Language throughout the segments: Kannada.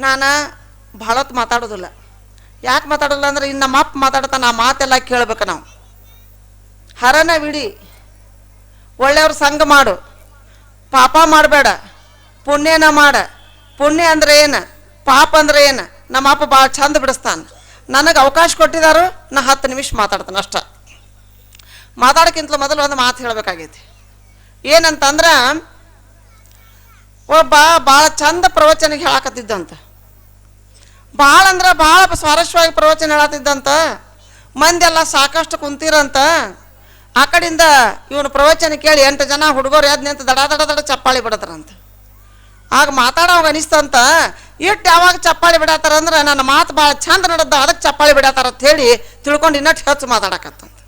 ನಾನು ಭಾಳತ್ ಮಾತಾಡೋದಿಲ್ಲ. ಯಾಕೆ ಮಾತಾಡೋಲ್ಲ ಅಂದ್ರೆ ಇನ್ನು ನಮ್ಮ ಅಪ್ಪ ಮಾತಾಡ್ತಾನೆ ಆ ಮಾತೆಲ್ಲ ಕೇಳ್ಬೇಕು ನಾವು. ಹರನ ಬಿಡಿ ಒಳ್ಳೆಯವ್ರ ಸಂಘ ಮಾಡು. ಪಾಪ ಮಾಡಬೇಡ, ಪುಣ್ಯನ ಮಾಡ. ಪುಣ್ಯ ಅಂದ್ರೆ ಏನು? ಪಾಪ ಅಂದ್ರೆ ಏನು? ನಮ್ಮ ಅಪ್ಪ ಭಾಳ ಚಂದ ಬಿಡಿಸ್ತಾನೆ. ನನಗೆ ಅವಕಾಶ ಕೊಟ್ಟಿದ್ದಾರು ನಾ ಹತ್ತು ನಿಮಿಷ ಮಾತಾಡ್ತಾನೆ ಅಷ್ಟ. ಮಾತಾಡೋಕ್ಕಿಂತಲೂ ಮೊದಲು ಒಂದು ಮಾತು ಹೇಳಬೇಕಾಗೈತಿ. ಏನಂತಂದ್ರೆ, ಒಬ್ಬ ಭಾಳ ಚಂದ ಪ್ರವಚನಕ್ಕೆ ಹೇಳಾಕತ್ತಿದ್ದಂತ. ಭಾಳ ಅಂದ್ರೆ ಭಾಳ ಸ್ವಾರಸ್ಯವಾಗಿ ಪ್ರವಚನ ಹೇಳತ್ತಿದ್ದಂತ ಮಂದಿ ಎಲ್ಲ ಸಾಕಷ್ಟು ಕುಂತಿರಂತ. ಆ ಕಡೆಯಿಂದ ಇವನು ಪ್ರವಚನ ಕೇಳಿ ಎಂಟು ಜನ ಹುಡುಗರು ಎದ್ದು ನಿಂತು ದಡ ದಡ ದಡ ಚಪ್ಪಾಳಿ ಬಿಡತಾರಂತ. ಆಗ ಮಾತಾಡೋವಾಗ ಅನಿಸ್ತಂತ ಇಟ್ಟು ಯಾವಾಗ ಚಪ್ಪಾಳಿ ಬಿಡತ್ತಾರ ಅಂದ್ರೆ ನನ್ನ ಮಾತು ಭಾಳ ಚಂದ ನಡೆದ ಅದಕ್ಕೆ ಚಪ್ಪಾಳಿ ಬಿಡತ್ತಾರ ಅಂತ ಹೇಳಿ ತಿಳ್ಕೊಂಡು ಇನ್ನಷ್ಟು ಹೆಚ್ಚು ಮಾತಾಡಕತ್ತಂತ.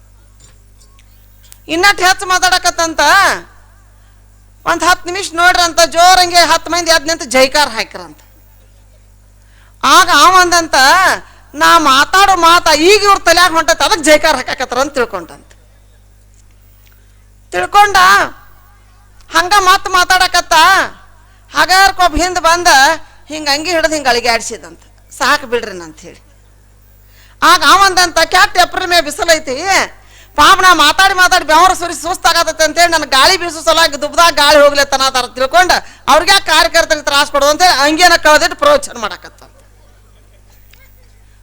ಇನ್ನಷ್ಟು ಹೆಚ್ಚು ಮಾತಾಡಕತ್ತಂತ, ಒಂದು ಹತ್ತು ನಿಮಿಷ ನೋಡ್ರಂತ, ಜೋರಂಗೆ ಹತ್ತು ಮಂದಿ ಎದ್ದು ನಿಂತು ಜೈಕಾರ ಹಾಕ್ರಂತ. ಆಗ ಅವಂದಂತ ನಾ ಮಾತಾಡೋ ಮಾತ ಈಗ ಇವ್ರ ತಲೆಯಾಗ ಹೊಂಟೈತೆ ಅದಕ್ಕೆ ಜೈಕಾರ ಹಾಕಾಕತ್ತಾರ ಅಂತ ತಿಳ್ಕೊಂಡಂತ. ತಿಳ್ಕೊಂಡ, ಹಂಗ ಮತ್ತೆ ಮಾತಾಡಕತ್ತ ಹಗಾರ್ಕೊಬ್ಬ ಹಿಂದೆ ಬಂದ, ಹಿಂಗೆ ಅಂಗಿ ಹಿಡಿದು ಹಿಂಗೆ ಅಳಿಗೆ ಆಡಿಸಿದಂತ. ಸಾಕು ಬಿಡ್ರಿ ಅಂತ ಹೇಳಿ ಆಗ ಅವಂದಂತ ಕ್ಯಾಟ್ ಎಪ್ರಿಲ್ ಮೇ ಬಿಸಿಲೈತಿ ಪಾಪ ನಾ ಮಾತಾಡಿ ಮಾತಾಡಿ ಬೆವರ ಸುರಿ ಸುಸ್ತಾಗತ್ತೆ ಅಂತೇಳಿ ನನ್ನ ಗಾಳಿ ಬೀಸು ಸಲಾಗಿ ದುಬ್ದಾಗ ಗಾಳಿ ಹೋಗ್ಲತ್ತನ ತರ ತಿಳ್ಕೊಂಡು, ಅವ್ರಿಗೆ ಕಾರ್ಯಕರ್ತರಿಗೆ ತ್ರಾಸ ಕೊಡೋದು ಅಂತೇಳಿ ಹಂಗೇನ ಕಳೆದಿಟ್ಟು ಪ್ರವಚನ ಮಾಡಕತ್ತ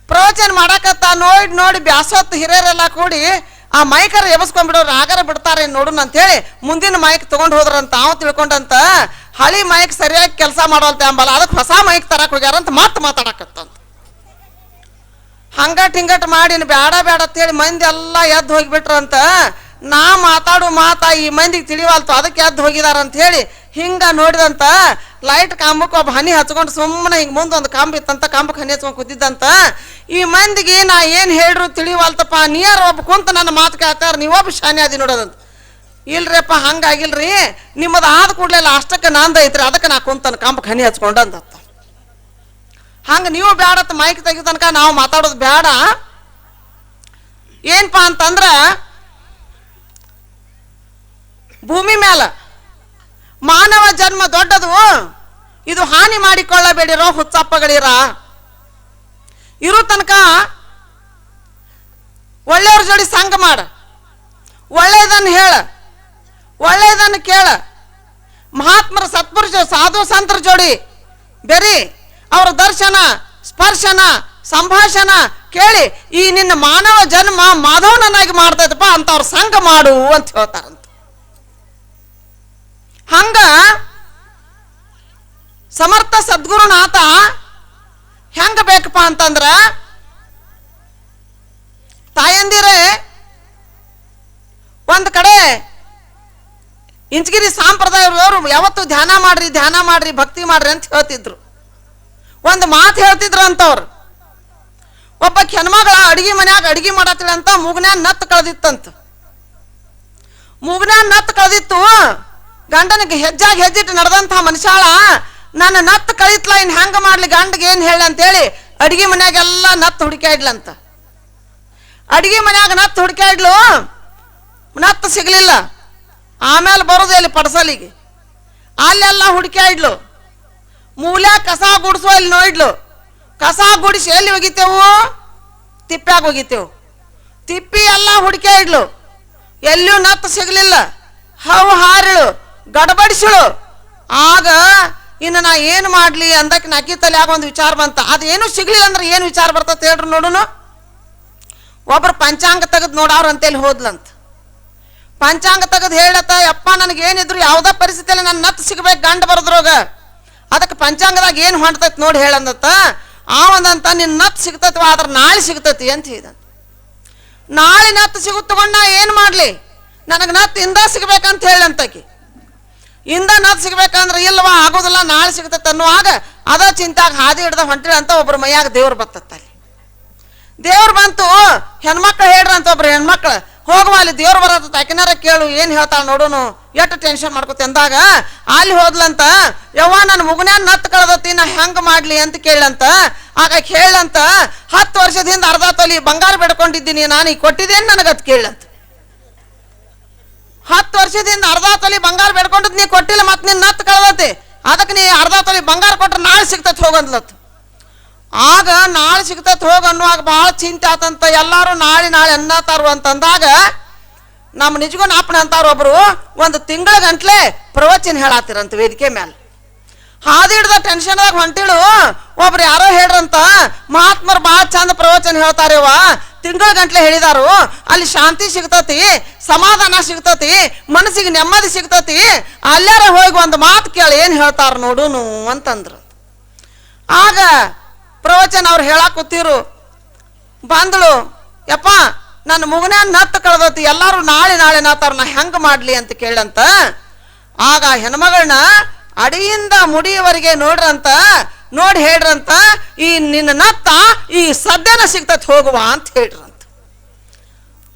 ಪ್ರವಚನ ಮಾಡಕತ್ತ ನೋಡಿ ನೋಡಿ ಬ್ಯಾಸತ್ ಹಿರಿಯರೆಲ್ಲ ಕೂಡಿ ಆ ಮೈಕರ ಎಬಸ್ಕೊಂಡ್ಬಿಡೋರು ಆಗರ ಬಿಡ್ತಾರೆ ನೋಡೋಣ ಅಂತೇಳಿ ಮುಂದಿನ ಮೈಕ್ ತಗೊಂಡು ಹೋದ್ರಂತ ಅವ್ ತಿಳ್ಕೊಂಡಂತ ಹಳಿ ಮೈಕ್ ಸರಿಯಾಗಿ ಕೆಲಸ ಮಾಡೋಲ್ತ ಅಂಬಲ್ಲ ಅದಕ್ಕೆ ಹೊಸ ಮೈಕ್ ತರಕ್ ಹೋಗ್ಯಾರಂತ ಮತ್ತೆ ಮಾತಾಡಕತ್ತಂತ. ಹಂಗಟ್ ಹಿಂಗಟ್ ಮಾಡಿ ಬ್ಯಾಡ ಬೇಡ ಅಂತೇಳಿ ಮಂದಿ ಎಲ್ಲ ಎದ್ದು ಹೋಗಿಬಿಟ್ರಂತ ನಾ ಮಾತಾಡು ಮಾತಾ ಈ ಮಂದಿಗೆ ತಿಳಿವಲ್ತು, ಅದಕ್ಕೆ ಎದ್ದು ಹೋಗಿದಾರ ಅಂತ ಹೇಳಿ ಹಿಂಗ ನೋಡಿದಂತ ಲೈಟ್ ಕಂಬಕ್ಕೆ ಒಬ್ಬ ಹನಿ ಹಚ್ಕೊಂಡು ಸುಮ್ಮನೆ ಹಿಂಗೆ ಮುಂದೆ ಒಂದು ಕಂಬ ಇತ್ತಂತ ಕಂಬಕ್ಕೆ ಹನಿ ಹಚ್ಕೊಂಡು ಕೂತಿದ್ದಂತ, ಈ ಮಂದಿಗೆ ನಾ ಏನು ಹೇಳ್ರು ತಿಳಿವಲ್ತಪ್ಪ ನೀರ್ ಒಬ್ಬ ಕುಂತ ನನ್ನ ಮಾತು ಕೇಳ್ತಾರ ನೀವೊಬ್ಬ ಶಾನೆ ಅದಿ ನೋಡೋದಂತ. ಇಲ್ರಿಪ್ಪ, ಹಂಗಾಗಿಲ್ರಿ, ನಿಮ್ಮದು ಆದ ಕೂಡಲೇ ಅಷ್ಟಕ್ಕೆ ನಂದ ಐತ್ರಿ, ಅದಕ್ಕೆ ನಾ ಕುಂತನ ಕಂಬಕ್ಕೆ ಹನಿ ಹಚ್ಕೊಂಡಂತ ಹಂಗ ನೀವು ಬೇಡತ್ತ ಮೈಕ್ ತೆಗಿದ ತನಕ ನಾವು ಮಾತಾಡೋದು ಬೇಡ ಏನಪ್ಪ ಅಂತಂದ್ರ ಭೂಮಿ ಮ್ಯಾಲ. ಮಾನವ ಜನ್ಮ ದೊಡ್ಡದು. ಇದು ಹಾನಿ ಮಾಡಿಕೊಳ್ಳಬೇಡಿರೋ ಹುಚ್ಚಪ್ಪಗಳಿರ. ಇರೋ ತನಕ ಒಳ್ಳೆಯವ್ರ ಜೋಡಿ ಸಂಘ ಮಾಡ. ಒಳ್ಳೆಯದನ್ನು ಹೇಳ. ಒಳ್ಳೆಯದನ್ನು ಕೇಳ. ಮಹಾತ್ಮರ ಸತ್ಪುರುಷ, ಸಾಧು ಸಂತರ ಜೋಡಿ ಬೆರಿ. ಅವರ ದರ್ಶನ, ಸ್ಪರ್ಶನ, ಸಂಭಾಷಣ ಕೇಳಿ. ಈ ನಿನ್ನ ಮಾನವ ಜನ್ಮ ಮಾಧವನನ್ನಾಗಿ ಮಾಡ್ತೈತಪ್ಪ ಅಂತವ್ರ ಸಂಘ ಮಾಡು ಅಂತ ಹೇಳ್ತಾರಂತ. ಹಂಗ ಸಮರ್ಥ ಸದ್ಗುರುನಾಥ ಹೆಂಗ ಬೇಕಪ್ಪ ಅಂತಂದ್ರ ತಾಯಂದಿರೇ, ಒಂದು ಕಡೆ ಇಂಚಗಿರಿ ಸಂಪ್ರದಾಯದವರು ಯಾವತ್ತು ಧ್ಯಾನ ಮಾಡ್ರಿ ಧ್ಯಾನ ಮಾಡ್ರಿ, ಭಕ್ತಿ ಮಾಡ್ರಿ ಅಂತ ಹೇಳ್ತಿದ್ರು. ಒಂದು ಮಾತು ಹೇಳ್ತಿದ್ರು ಅಂತವ್ರು. ಒಬ್ಬ ಹೆಣ್ಮಗಳ ಅಡಿಗೆ ಮನ್ಯಾಗ ಅಡಿಗೆ ಮಾಡತ್ತಿಲ್ಲ ಅಂತ ಮೂಗ್ನ್ಯಾನ್ ನತ್ತು ಕಳೆದಿತ್ತಂತ. ಮೂಗ್ನ್ಯಾನ್ ನತ್ತು ಕಳೆದಿತ್ತು ಗಂಡನಿಗೆ ಹೆಜ್ಜಾಗಿ ಹೆಜ್ಜಿಟ್ಟು ನಡೆದಂತಹ ಮನುಷ್ಯಾಳ, ನನ್ನ ನತ್ತು ಕಳಿತ್ಲ, ಇನ್ ಹೆಂಗ ಮಾಡ್ಲಿ, ಗಂಡಗೆ ಏನ್ ಹೇಳಿ ಅಂತೇಳಿ ಅಡಿಗೆ ಮನ್ಯಾಗೆಲ್ಲ ನತ್ತು ಹುಡುಕ್ಯಾಡ್ಲಂತ ಅಡಿಗೆ ಮನ್ಯಾಗ ನತ್ತು ಹುಡುಕ್ಯಾಡ್ಲು ನತ್ತು ಸಿಗ್ಲಿಲ್ಲ. ಆಮೇಲೆ ಬರೋದು ಇಲ್ಲಿ ಪಡಸಲಿಗೆ. ಅಲ್ಲೆಲ್ಲ ಹುಡುಕ್ಯಾಡ್ಲು ಮೂಲೆ ಕಸ ಗುಡಿಸು ಅಲ್ಲಿ ನೋಡ್ಲು ಕಸ ಗುಡಿಸಿ ಎಲ್ಲಿ ಒಗಿತೇವು? ತಿಪ್ಪ್ಯಾಗ ಒಗಿತೇವು. ತಿಪ್ಪಿ ಎಲ್ಲ ಹುಡುಕ್ಯಾಡ್ಲು ಎಲ್ಲಿಯೂ ನತ್ತು ಸಿಗ್ಲಿಲ್ಲ. ಹೌ ಹಾರಿಳು. ಗಡಬಡಿಸಿಳು. ಆಗ ಇನ್ನು ನಾ ಏನು ಮಾಡಲಿ ಅಂದಕ್ಕೆ ನಕ್ಕಿ ಆಗ ಒಂದು ವಿಚಾರ ಬಂತ. ಅದೇನು ಸಿಗ್ಲಿಲ್ಲ ಅಂದ್ರೆ ಏನು ವಿಚಾರ ಬರ್ತದೆ ಹೇಳ್ರಿ ನೋಡುನು? ಒಬ್ರು ಪಂಚಾಂಗ ತೆಗೆದು ನೋಡವ್ರ ಅಂತೇಳಿ ಹೋದ್ಲಂತ. ಪಂಚಾಂಗ ತೆಗೆದು ಹೇಳತ್ತ, ಯಪ್ಪ ನನಗೇನಿದ್ರು ಯಾವುದೇ ಪರಿಸ್ಥಿತಿಯಲ್ಲಿ ನನ್ನ ನತ್ತು ಸಿಗ್ಬೇಕು, ಗಂಡ ಬರದ್ರೋಗ. ಅದಕ್ಕೆ ಪಂಚಾಂಗದಾಗ ಏನು ಹೊಂಟತೈತಿ ನೋಡಿ ಹೇಳಂದತ್ತ. ಆವಂದಂತ ನಿನ್ನ ನತ್ತು ಸಿಗ್ತೈತಿ ಆದ್ರೆ ನಾಳೆ ಸಿಗ್ತೈತಿ ಅಂತ ಹೇಳಿದಂತ ನಾಳೆ ನತ್ತು ಸಿಗುತ್ತ ತಗೊಂಡು ನಾ ಏನು ಮಾಡಲಿ? ನನಗೆ ನತ್ತು ಇಂದ ಸಿಗ್ಬೇಕಂತ ಹೇಳಂತಕಿ. ಇಂದ ಸಿಗ್ಬೇಕಂದ್ರೆ ಇಲ್ವಾ? ಆಗೋದಿಲ್ಲ, ನಾಳೆ ಸಿಗ್ತೈತೆ ಅನ್ನುವಾಗ ಅದ ಚಿಂತಾಗ ಹಾದಿ ಹಿಡ್ದ ಹೊಂಟಿರಿ ಅಂತ ಒಬ್ರು ಮೈಯಾಗ ದೇವ್ರು ಬರ್ತತ್ತಲ್ಲಿ ದೇವ್ರು ಬಂತು, ಹೆಣ್ಮಕ್ಳು ಹೇಳ್ರಿ ಅಂತ ಒಬ್ರು ಹೆಣ್ಮಕ್ಳು, ಹೋಗುವ ಅಲ್ಲಿ ದೇವ್ರು ಬರತ್ತ ತಾಕಿನಾರ ಕೇಳು, ಏನು ಹೇಳ್ತಾಳ ನೋಡೋನು? ಎಷ್ಟು ಟೆನ್ಷನ್ ಮಾಡ್ಕೊತ ಅಂದಾಗ, ಅಲ್ಲಿ ಹೋದ್ಲಂತ, ಯವ್ವ ನನ್ನ ಮುಗುನ್ಯಾನ ನತ್ತು ಕಳ್ದತಿ, ನಾ ಹೆಂಗ್ ಮಾಡ್ಲಿ ಅಂತ ಕೇಳಂತ, ಆಗ ಕೇಳಂತ ಹತ್ತು ವರ್ಷದಿಂದ ಅರ್ಧ ತೊಲಿ ಬಂಗಾರ ಬೆಡ್ಕೊಂಡಿದ್ದೀನಿ, ನಾನು ಈಗ ಕೊಟ್ಟಿದ್ದೇನು ನನಗದ್ ಕೇಳಂತ. ಹತ್ತು ವರ್ಷದಿಂದ ಅರ್ಧ ತೊಲಿ ಬಂಗಾರ ಬೆಡ್ಕೊಂಡದ್ ನೀ ಕೊಟ್ಟಿಲ್ಲ, ಮತ್ತೆ ನಿನ್ನ ನತ್ತು ಕಳ್ದತಿ. ಅದಕ್ಕೆ ನೀ ಅರ್ಧ ತೊಲಿ ಬಂಗಾರ ಕೊಟ್ರೆ ನಾಳೆ ಸಿಗ್ತತ್ ಹೋಗಂದ್ಲತ್. ಆಗ ನಾಳೆ ಸಿಗ್ತೈತೆ ಹೋಗ ಅನ್ನುವಾಗ ಭಾಳ ಚಿಂತೆ ಆತಂತ ಎಲ್ಲರೂ ನಾಳೆ ನಾಳೆ ಅನ್ನತಾರು ಅಂತಂದಾಗ ನಮ್ಮ ನಿಜಗೂ ನಾಪಣ ಅಂತಾರ ಒಬ್ರು ಒಂದು ತಿಂಗಳ ಗಂಟ್ಲೆ ಪ್ರವಚನ ಹೇಳಾತಿರಂತ ವೇದಿಕೆ ಮೇಲೆ ಹಾದಿ ಹಿಡ್ದ ಟೆನ್ಷನ್ದಾಗ ಹೊಂಟಿಳು. ಒಬ್ರು ಯಾರೋ ಹೇಳ್ರಂತ, ಮಹಾತ್ಮರು ಭಾಳ ಚಂದ ಪ್ರವಚನ ಹೇಳ್ತಾರೇವ ತಿಂಗಳ ಗಂಟ್ಲೆ ಹೇಳಿದಾರು. ಅಲ್ಲಿ ಶಾಂತಿ ಸಿಗ್ತತಿ, ಸಮಾಧಾನ ಸಿಗ್ತತಿ, ಮನಸ್ಸಿಗೆ ನೆಮ್ಮದಿ ಸಿಗ್ತತಿ. ಅಲ್ಲಾರ ಹೋಗಿ ಒಂದು ಮಾತು ಕೇಳಿ ಏನು ಹೇಳ್ತಾರ ನೋಡುನು ಅಂತಂದ್ರು. ಆಗ ಪ್ರವಚನ ಅವ್ರು ಹೇಳಕ್ ಕೂತಿರು. ಬಂದಳು, ಯಪ್ಪ, ನನ್ನ ಮಗನ ನತ್ತು ಕಳೆದತಿ, ಎಲ್ಲರೂ ನಾಳೆ ನಾಳೆ ನಾತಾರ, ನಾ ಹೆಂಗ್ ಮಾಡ್ಲಿ? ಅಂತ ಕೇಳಂತ. ಆಗ ಹೆಣ್ಮಗಳನ್ನ ಅಡಿಯಿಂದ ಮುಡಿಯವರೆಗೆ ನೋಡ್ರಂತ, ನೋಡಿ ಹೇಳ್ರಂತ, ಈ ನಿನ್ನ ನತ್ತ ಈ ಸದ್ಯನ ಸಿಗ್ತತ್ ಹೋಗುವ ಅಂತ ಹೇಳ್ರಂತ.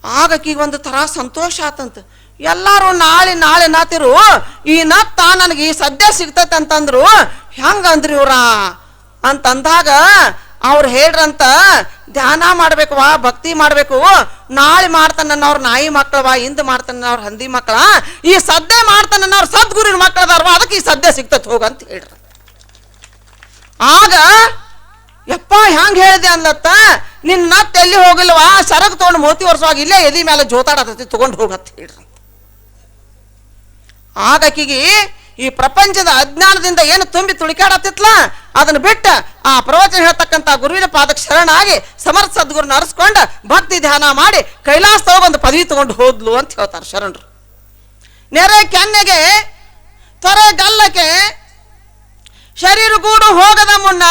ಆಕಿಗೆ ಒಂದು ತರ ಸಂತೋಷ ಆತಂತ. ಎಲ್ಲರೂ ನಾಳೆ ನಾಳೆ ನಾತಿರು, ಈ ನತ್ತ ನನಗೆ ಈ ಸದ್ಯ ಸಿಗ್ತೈತೆ ಅಂತಂದ್ರು, ಹೆಂಗಂದ್ರಿ ಇವ್ರ? ಅಂತಂದಾಗ ಅವ್ರು ಹೇಳ್ರಂತ, ಧ್ಯಾನ ಮಾಡ್ಬೇಕವಾ ಭಕ್ತಿ ಮಾಡ್ಬೇಕು. ನಾಳೆ ಮಾಡ್ತಾನನ್ನವ್ರ ನಾಯಿ ಮಕ್ಕಳವ ಇಂದು ಮಾಡ್ತಾನವ್ರ ಹಂದಿ ಮಕ್ಕಳ ಈ ಸದ್ಯ ಮಾಡ್ತಾನನ್ನವ್ರ ಸದ್ಗುರಿನ ಮಕ್ಕಳದಾರವ ಅದಕ್ಕೆ ಈ ಸದ್ಯ ಸಿಗ್ತತ್ ಹೋಗಂತ ಹೇಳ್ರ. ಆಗ, ಯಪ್ಪ, ಹ್ಯಾಂಗ ಹೇಳಿದೆ ಅನ್ಲತ್ತ ನಿನ್ನ ಎಲ್ಲಿ ಹೋಗಿಲ್ವಾ ಸರಕು ತಗೊಂಡು ಮೋತಿ ವರ್ಷವಾಗಿ ಇಲ್ಲೇ ಎದಿ ಮೇಲೆ ಜೋತಾಡತೈತಿ ತಗೊಂಡು ಹೋಗತ್ತೆ ಹೇಳ್ರಿ ಆಗ ಈ ಪ್ರಪಂಚದ ಅಜ್ಞಾನದಿಂದ ಏನು ತುಂಬಿ ತುಳಿಕಾಡತ್ತಿತ್ಲ? ಅದನ್ನ ಬಿಟ್ಟ ಆ ಪ್ರವಚನ ಹೇಳ್ತಕ್ಕಂಥ ಗುರುವಿನ ಪಾದಕ್ಕೆ ಶರಣಾಗಿ ಸಮರ್ಥ ಸದ್ಗುರುನ ಅರಸ್ಕೊಂಡ ಭಕ್ತಿ ಧ್ಯಾನ ಮಾಡಿ ಕೈಲಾಸ ಒಂದು ಪದವಿ ತಗೊಂಡು ಹೋದ್ಲು ಅಂತ ಹೇಳ್ತಾರೆ ಶರಣರು. ನೆರೆ ಕೆನ್ನೆಗೆ, ತೊರೆ ಗಲ್ಲಕ್ಕೆ, ಶರೀರ ಗೂಡು ಹೋಗದ ಮುನ್ನ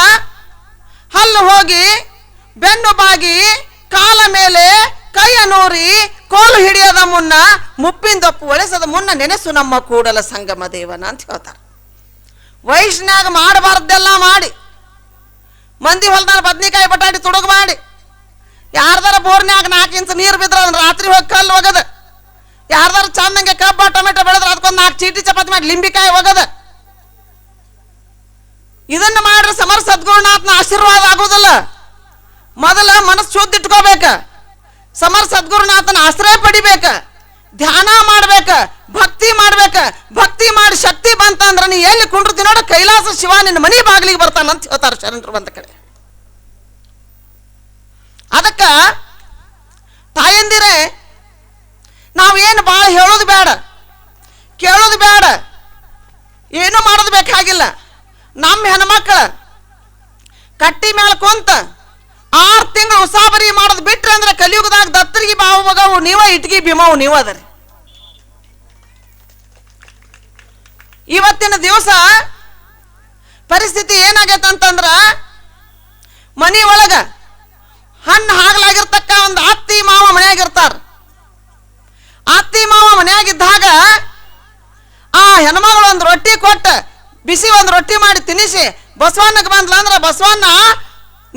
ಹಲ್ಲು ಹೋಗಿ, ಬೆನ್ನು ಬಾಗಿ, ಕಾಲ ಮೇಲೆ ಕೈಯ ನೂರಿ ಕೋಲು ಹಿಡಿಯದ ಮುನ್ನ ಮುಪ್ಪಿಂದೊಪ್ಪು ಒಳೆಸದ ಮುನ್ನ ನೆನೆಸು ನಮ್ಮ ಕೂಡಲ ಸಂಗಮ ದೇವನ ಅಂತ ಹೇಳ್ತಾರೆ. ವಯಸ್ಸಿನಾಗ ಮಾಡಬಾರ್ದೆಲ್ಲ ಮಾಡಿ. ಮಂದಿ ಹೊಲದಾಗ ಬದ್ನಿಕಾಯಿ ಬಟಾಟಿ ತುಡುಗು ಮಾಡಿ. ಯಾರ್ದಾರ ಬೋರ್ನ್ಯಾಗ ನಾಲ್ಕು ಇಂಚು ನೀರು ಬಿದ್ರೆ ಅದನ್ನ ರಾತ್ರಿ ಹೋಗಿ ಕಲ್ಲು ಒಗದ. ಯಾರ್ದಾರ ಚಂದಂಗೆ ಕಬ್ಬ, ಟೊಮೆಟೊ ಬೆಳೆದ್ರೆ ಅದಕ್ಕೊಂದು ನಾಲ್ಕು ಚೀಟಿ ಚಪಾತಿ ಮಾಡಿ ಲಿಂಬಿಕಾಯಿ ಒಗದ. ಇದನ್ನ ಮಾಡ್ರೆ ಸಮರ್ ಸದ್ಗುರುನಾಥನ ಆಶೀರ್ವಾದ ಆಗೋದಲ್ಲ ಮೊದಲ ಮನಸ್ಸು ಶುದ್ಧ ಇಟ್ಕೋಬೇಕ. ಸಮರ್ ಸದ್ಗುರುನಾಥನ ಆಶ್ರಯ ಪಡಿಬೇಕ. ಧ್ಯಾನ ಮಾಡ್ಬೇಕ, ಭಕ್ತಿ ಮಾಡ್ಬೇಕ, ಭಕ್ತಿ ಮಾಡಿ ಶಕ್ತಿ ಬಂತಂದ್ರ ನೀ ಎಲ್ಲಿ ಕುಂಡ್ರತಿ ನೋಡ, ಕೈಲಾಸ ಶಿವ ನಿನ್ನ ಮನಿ ಬಾಗಿಲಿಗೆ ಬರ್ತಾನ ಅಂತ ಹೇಳ್ತಾರೆ ಶರಣರು ಬಂದ ಕಡೆ. ಅದಕ್ಕ ತಾಯಂದಿರೇ ನಾವೇನು ಭಾಳ ಹೇಳೋದು ಬೇಡ ಕೇಳೋದು ಬೇಡ ಏನು ಮಾಡೋದು ಬೇಕಾಗಿಲ್ಲ. ನಮ್ಮ ಹೆಣ್ಮಕ್ಳು ಕಟ್ಟಿ ಮೇಲೆ ಕುಂತ ಆರು ತಿಂಗಳು ಉಸಾಬರಿ ಮಾಡೋದು ಬಿಟ್ರೆ ಅಂದ್ರೆ ಕಲಿಯುಗದಾಗ ದತ್ತರಿಗೆ ಬಾವು ಮಗವು ನೀವ, ಇಟ್ಗಿ ಭೀಮವು ನೀವ ಅದರಿ ಇವತ್ತಿನ ದಿವಸ ಪರಿಸ್ಥಿತಿ ಏನಾಗೈತೆ ಅಂತಂದ್ರ ಮನಿ ಒಳಗ ಹಣ್ಣು ಹಾಗಲಾಗಿರ್ತಕ್ಕ ಒಂದು ಅತ್ತಿ ಮಾವ ಮನೆಯಾಗಿರ್ತಾರ ಅತ್ತಿ ಮಾವ ಮನೆಯಾಗಿದ್ದಾಗ ಆ ಹೆಣ್ಮಗಳು ಒಂದು ರೊಟ್ಟಿ ಕೊಟ್ಟು, ಬಿಸಿ ಒಂದು ರೊಟ್ಟಿ ಮಾಡಿ ತಿನ್ನಿಸಿ ಬಸವಣ್ಣಗೆ ಬಂದ್ಲ ಅಂದ್ರೆ ಬಸವಣ್ಣ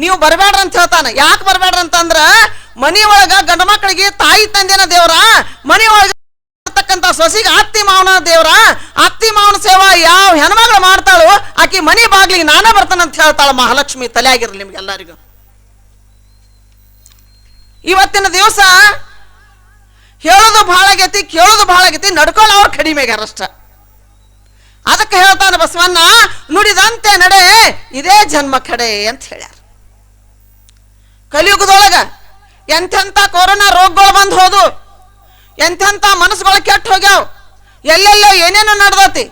ನೀವು ಬರಬೇಡ್ರಿ ಅಂತ ಹೇಳ್ತಾನೆ. ಯಾಕೆ ಬರಬೇಡ್ರಿ ಅಂತಂದ್ರ ಮನಿ ಗಂಡ ಮಕ್ಕಳಿಗೆ ತಾಯಿ ತಂದೆನ ದೇವ್ರ, ಮನಿ ಒಳಗ ಸೊಸಿಗೆ ಅತ್ತಿ ಮಾವನ ದೇವ್ರ, ಅತ್ತಿ ಮಾವನ ಸೇವಾ ಯಾವ ಹೆಣ್ಮಗಳು ಮಾಡ್ತಾಳೋ ಆಕಿ ಮನಿ ಬಾಗ್ಲಿಗೆ ನಾನೇ ಬರ್ತಾನಂತ ಹೇಳ್ತಾಳ ಮಹಾಲಕ್ಷ್ಮಿ ತಲೆಯಾಗಿರ್ಲಿ ನಿಮ್ಗೆಲ್ಲರಿಗೂ ಇವತ್ತಿನ ದಿವಸ ಹೇಳೋದು ಬಹಳ ಆಗೈತಿ, ಕೇಳೋದು ಬಹಳ ಆಗೈತಿ, ನಡ್ಕೊಳ್ಳೋ ಕಡಿಮೆ ಅಷ್ಟ. ಅದಕ್ಕೆ ಹೇಳ್ತಾನೆ ಬಸವಣ್ಣ, ನುಡಿದಂತೆ ನಡೆ, ಇದೇ ಜನ್ಮ ಕಡೆ ಅಂತ ಹೇಳ್ಯಾರ. ಕಲಿಯುಗದೊಳಗ ಎಂಥೆಂಥ ಕೊರೋನಾ ರೋಗಗಳು ಬಂದು ಹೋದು, ಎಂಥೆಂಥ ಮನಸ್ಸುಗಳು ಕೆಟ್ಟು ಹೋಗ್ಯಾವ, ಎಲ್ಲೆಲ್ಲೋ ಏನೇನೋ ನಡ್ದತಿ.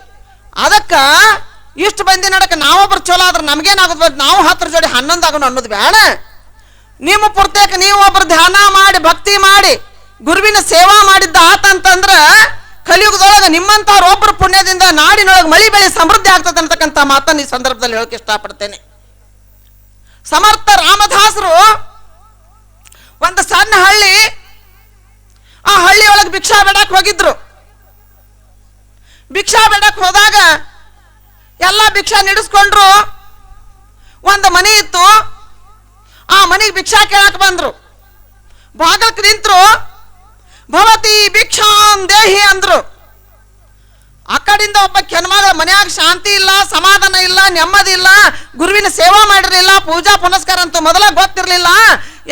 ಅದಕ್ಕ ಇಷ್ಟು ಬಂದಿ ನಡಕ ನಾವೊಬ್ರು ಚಲೋ ಆದ್ರೆ ನಮ್ಗೇನಾಗೋದು ನಾವು ಹತ್ರ ಜೋಡಿ ಹನ್ನೊಂದು ಆಗೋಣ ಅನ್ನೋದು ಬೇಡ. ನಿಮ್ಮ ಪುರ್ತೇಕ ನೀವು ಒಬ್ರು ಧ್ಯಾನ ಮಾಡಿ, ಭಕ್ತಿ ಮಾಡಿ, ಗುರುವಿನ ಸೇವಾ ಮಾಡಿದ್ದ ಆತಂತಂದ್ರ ಕಲಿಯುಗದೊಳಗೆ ನಿಮ್ಮಂಥವ್ರ ಒಬ್ಬರು ಪುಣ್ಯದಿಂದ ನಾಡಿನೊಳಗೆ ಮಳಿ ಬೆಳೆ ಸಮೃದ್ಧಿ ಆಗ್ತದೆ ಅಂತಕ್ಕಂಥ ಮಾತನ್ನು ಈ ಸಂದರ್ಭದಲ್ಲಿ ಹೇಳೋಕೆ ಇಷ್ಟಪಡ್ತೇನೆ. ಸಮರ್ಥ ರಾಮದಾಸರು ಒಂದು ಸಣ್ಣ ಹಳ್ಳಿ, ಆ ಹಳ್ಳಿ ಒಳಗೆ ಭಿಕ್ಷಾ ಬೇಡಕ್ಕೆ ಹೋಗಿದ್ರು. ಭಿಕ್ಷಾ ಬೇಡಕ್ಕೆ ಹೋದಾಗ ಎಲ್ಲ ಭಿಕ್ಷಾ ನಿಡಿಸ್ಕೊಂಡ್ರು. ಒಂದು ಮನೆ ಇತ್ತು. ಆ ಮನೆಗೆ ಭಿಕ್ಷಾ ಕೇಳಕ್ ಬಂದ್ರು. ಬಾಗಲ್ಕ್ ನಿಂತರು. ಭವತಿ ಭಿಕ್ಷಾಂ ದೇಹಿ ಅಂದ್ರು. ಆ ಕಡೆಯಿಂದ ಒಬ್ಬ ಕೆನ್ಮಾದ ಮನ್ಯಾಗ ಶಾಂತಿ ಇಲ್ಲ, ಸಮಾಧಾನ ಇಲ್ಲ, ನೆಮ್ಮದಿ ಇಲ್ಲ, ಗುರುವಿನ ಸೇವಾ ಮಾಡಿರಲಿಲ್ಲ, ಪೂಜಾ ಪುನಸ್ಕಾರ ಅಂತೂ ಮೊದಲೇ ಗೊತ್ತಿರಲಿಲ್ಲ.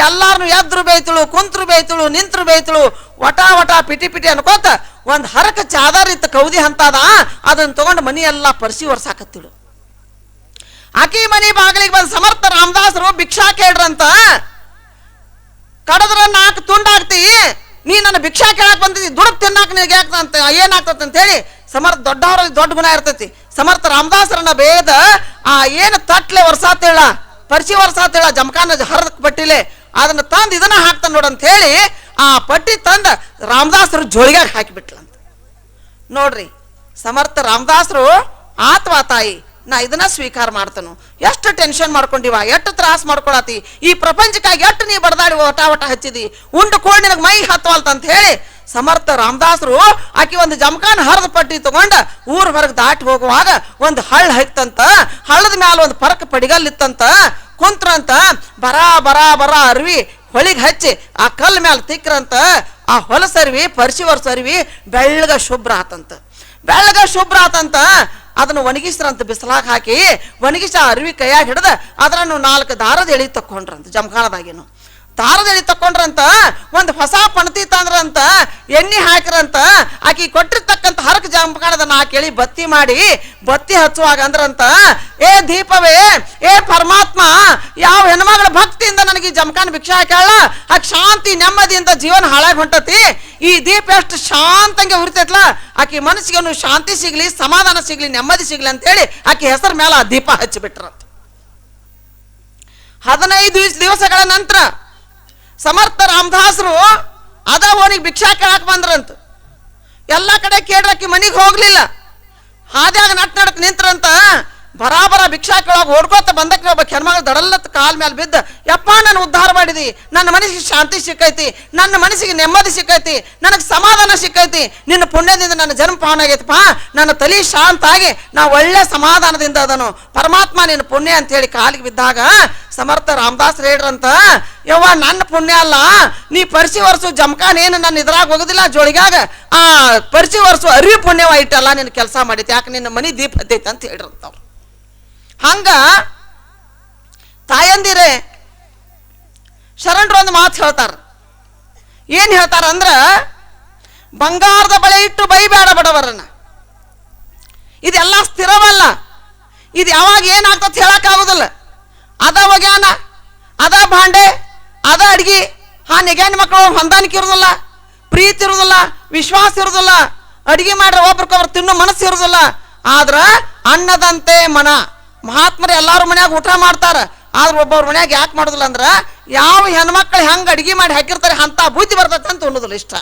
ಎಲ್ಲಾರನು ಎದ್ರು ಬೇಯ್ತಳು, ಕುಂತ್ರು ಬೇಯ್ತಳು, ನಿಂತ್ರು ಬೇಯ್ತಳು, ವಟ ವಟ ಪಿಟಿ ಪಿಟಿ ಅನ್ಕೋತ ಒಂದು ಹರಕ ಚಾದರ್ ಇತ್ತು ಕೌದಿ ಅಂತದ ಅದನ್ನ ತಗೊಂಡು ಮನಿ ಎಲ್ಲ ಪರಿಸಿ ಒರ್ಸಾಕತ್ತಿಳು. ಆಕಿ ಮನಿ ಬಾಗಿಲಿಗೆ ಬಂದ ಸಮರ್ಥ ರಾಮದಾಸರು ಭಿಕ್ಷಾ ಕೇಳ್ರಂತ. ಕಡದ್ರ ನಾಲ್ಕು ತುಂಡಾಗ್ತಿ ನೀ ನನ್ನ ಭಿಕ್ಷಾ ಕೇಳಕ್ ಬಂದಿದ್ದಿ ದುಡ್ಡು ತಿನ್ನಾಕ ನಿನಗೆ ಅಂತ ಏನಾಗ್ತದೆ ಅಂತ ಹೇಳಿ ಸಮರ್ಥ ದೊಡ್ಡವರ ದೊಡ್ಡ ಗುಣ ಇರ್ತೈತಿ. ಸಮರ್ಥ ರಾಮದಾಸರನ್ನ ಬೇದ, ಆ ಏನು ತಟ್ಲೆ ವರ್ಷಾತೇಳ ಪರಿಚಿ ವರ್ಷಾತೇಳ ಜಮಖಾನ ಹರದ ಪಟ್ಟಿಲೆ, ಅದನ್ನ ತಂದು ಇದನ್ನ ಹಾಕ್ತಾನ ನೋಡಂತ ಹೇಳಿ, ಆ ಪಟ್ಟಿ ತಂದು ರಾಮದಾಸರು ಜೋಳಿಗೆ ಹಾಕಿಬಿಟ್ಲಂತ. ನೋಡ್ರಿ, ಸಮರ್ಥ ರಾಮದಾಸರು, ಆತ್ವಾ ತಾಯಿ, ನಾ ಇದನ್ನ ಸ್ವೀಕಾರ ಮಾಡ್ತಾನು. ಎಷ್ಟು ಟೆನ್ಷನ್ ಮಾಡ್ಕೊಂಡಿವ, ಎಷ್ಟು ತ್ರಾಸ ಮಾಡ್ಕೊಳತಿ. ಈ ಪ್ರಪಂಚಕ್ಕಾಗಿ ಎಷ್ಟು ನೀ ಬಡದಾಡಿ ಒಟ ಒಟ ಹಚ್ಚಿದಿ. ಉಂಡು ಕೋಡ್ ನಿನಗೆ ಮೈ ಹತ್ತವಲ್ತಂತ ಹೇಳಿ ಸಮರ್ಥ ರಾಮದಾಸರು ಆಕೆ ಒಂದು ಜಮಖಾನ ಹರಿದ ಪಟ್ಟಿ ತಗೊಂಡ ಊರ್ ಹೊರಗೆ ದಾಟಿ ಹೋಗುವಾಗ ಒಂದು ಹಳ್ಳ ಹೈತಂತ ಹಳ್ಳದ ಮ್ಯಾಲ ಒಂದು ಪರಕ ಪಡಿಗಲ್ಲಿತ್ತಂತ, ಕುಂತ್ರಂತ, ಬರಾ ಬರಾ ಬರಾ ಅರ್ವಿ ಹೊಳಿಗೆ ಹಚ್ಚಿ ಆ ಕಲ್ ಮ್ಯಾಲ ತಿಕ್ಕ್ರಂತ ಆ ಹೊಲಸರ್ವಿ ಪರಿಶಿವರ್ಸರ್ವಿ ಬೆಳ್ಳಗ ಶುಭ್ರ ಆತಂತ. ಬೆಳ್ಳಗ ಶುಭ್ರ ಆತಂತ, ಅದನ್ನು ಒಣಗಿಸ್ರಂತ ಬಿಸಿಲಾಗ ಹಾಕಿ ಒಣಗಿಸಿ ಆ ಅರ್ವಿ ಕೈಯಾಗ ಹಿಡ್ದು ಅದನ್ನು ನಾಲ್ಕು ದಾರದ ಎಳಿ ತಕ್ಕೊಂಡ್ರಂತ ಜಮಖಾನದಾಗೇನು. ದಾರದ ಎಳಿ ತಕೊಂಡ್ರಂತ, ಒಂದು ಹೊಸ ಪಣತಿ ತಂದ್ರಂತ, ಎಣ್ಣೆ ಹಾಕಿರಂತ, ಆಕಿ ಕೊಟ್ಟಿರ್ತಕ್ಕಂಥ ಹರಕ ನಾ ಕೇಳಿ ಬತ್ತಿ ಮಾಡಿ, ಬತ್ತಿ ಹಚ್ಚುವಾಗ ಅಂದ್ರಂತ, ಏ ದೀಪವೇ, ಏ ಪರಮಾತ್ಮ, ಯಾವ ಹೆಣ್ಮಗಳ ಭಕ್ತಿಯಿಂದ ನನಗೆ ಜಮಖಾನ ಭಿಕ್ಷಾ ಹಾಕ್ಯಾಳ? ಆಕೆ ಶಾಂತಿ ನೆಮ್ಮದಿಯಿಂದ ಜೀವನ ಹಾಳಾಗಿ ಹೊಂಟತಿ. ಈ ದೀಪ ಎಷ್ಟು ಶಾಂತಂಗೆ ಉರಿತೈತ್ಲ. ಆಕಿ ಮನಸ್ಸಿಗೆ ಶಾಂತಿ ಸಿಗ್ಲಿ, ಸಮಾಧಾನ ಸಿಗ್ಲಿ, ನೆಮ್ಮದಿ ಸಿಗ್ಲಿ ಅಂತೇಳಿ ಆಕಿ ಹೆಸರ ಮೇಲೆ ಆ ದೀಪ ಹಚ್ಚಿಬಿಟ್ರಂತ. ಹದಿನೈದು ದಿವಸಗಳ ನಂತರ ಸಮರ್ಥ ರಾಮದಾಸರು ಅದ ಅವನಿಗೆ ಭಿಕ್ಷಾ ಕೇಳಕ್ ಬಂದ್ರಂತ. ಎಲ್ಲ ಕಡೆ ಕೇಳ್ರಕ್ಕಿ ಮನೆಗೆ ಹೋಗ್ಲಿಲ್ಲ. ಹಾದ್ಯಾಗ ನಟ್ ನಡಕ್ ನಿಂತ್ರಂತ ಬರಾಬರ ಭಿಕ್ಷಾ ಕೇಳೋಕೆ ಓಡ್ಕೋತ ಬಂದಕ್ಕೆ ಒಬ್ಬ ಹೆಣ್ಮಗಳು ದಡಲ್ಲತ್ ಕಾಲ್ ಮೇಲೆ ಬಿದ್ದ, ಯಪ್ಪ ನಾನು ಉದ್ಧಾರ ಮಾಡಿದಿ, ನನ್ನ ಮನಸ್ಸಿಗೆ ಶಾಂತಿ ಸಿಕ್ಕೈತಿ, ನನ್ನ ಮನಸ್ಸಿಗೆ ನೆಮ್ಮದಿ ಸಿಕ್ಕೈತಿ, ನನಗೆ ಸಮಾಧಾನ ಸಿಕ್ಕೈತಿ, ನಿನ್ನ ಪುಣ್ಯದಿಂದ ನನ್ನ ಜನ್ಮ ಪಾವನ ಪಾ ನನ್ನ ತಲೆ ಶಾಂತ ಆಗಿ ನಾ ಒಳ್ಳೆ ಸಮಾಧಾನದಿಂದ ಅದನು. ಪರಮಾತ್ಮ ನಿನ್ನ ಪುಣ್ಯ ಅಂತ ಹೇಳಿ ಕಾಲಿಗೆ ಬಿದ್ದಾಗ, ಸಮರ್ಥ ರಾಮದಾಸ್ ರೇಡ್ರಂತ, ಯವ್ವ ನನ್ನ ಪುಣ್ಯ ಅಲ್ಲ, ನೀ ಪರಿಸಿ ವರ್ಷು ಜಮಖಾನ್ ಏನು ನನ್ನ ಇದ್ರಾಗ ಹೋಗುದಿಲ್ಲ, ಜೋಳಿಗಾಗ, ಆ ಪರಿಸಿ ವರ್ಷು ಅರಿವಿ ಪುಣ್ಯವ ಇಟ್ಟಲ್ಲ ನಿನ್ನ ಕೆಲಸ ಮಾಡಿತಿ ಯಾಕೆ ನಿನ್ನ ಮನಿ ದೀಪ ಅಂತ ಹೇಳ್ರಂತವ್ರು. ಹಂಗ ತಾಯಂದಿರೇ, ಶರಣರು ಒಂದು ಮಾತು ಹೇಳ್ತಾರ. ಏನು ಹೇಳ್ತಾರ ಅಂದ್ರ, ಬಂಗಾರದ ಬಳೆ ಇಟ್ಟು ಬೈಬೇಡ ಬಡವರನ್ನ. ಇದೆಲ್ಲ ಸ್ಥಿರವಲ್ಲ. ಇದು ಯಾವಾಗ ಏನಾಗ್ತದೆ ಹೇಳಕ್ ಆಗುದಿಲ್ಲ. ಅದ ಒಗ್ಯಾನ, ಅದ ಭಾಂಡೆ, ಅದ ಅಡ್ಗಿ, ಆ ನೆಗ್ಯಾನ ಮಕ್ಕಳು ಹೊಂದಾಣಿಕೆ ಇರೋದಿಲ್ಲ, ಪ್ರೀತಿ ಇರೋದಿಲ್ಲ, ವಿಶ್ವಾಸ ಇರೋದಿಲ್ಲ. ಅಡಿಗೆ ಮಾಡ್ರೆ ಒಬ್ರಿಗೊಬ್ರು ತಿನ್ನೋ ಮನಸ್ಸು ಇರೋದಿಲ್ಲ. ಆದ್ರ ಅನ್ನದಂತೆ ಮನ. ಮಹಾತ್ಮರು ಎಲ್ಲಾರು ಮನ್ಯಾಗ ಊಟ ಮಾಡ್ತಾರೆ. ಆದ್ರೆ ಒಬ್ಬವ್ರ ಮನ್ಯಾಗ ಯಾಕೆ ಮಾಡೋದಿಲ್ಲ ಅಂದ್ರೆ, ಯಾವ ಹೆಣ್ಮಕ್ಳು ಹೆಂಗೆ ಅಡಿಗೆ ಮಾಡಿ ಹಾಕಿರ್ತಾರೆ ಅಂತ ಬುದ್ಧಿ ಬರ್ತೈತೆ ಅಂತ ಅನ್ನೋದಿಲ್ಲ ಇಷ್ಟ.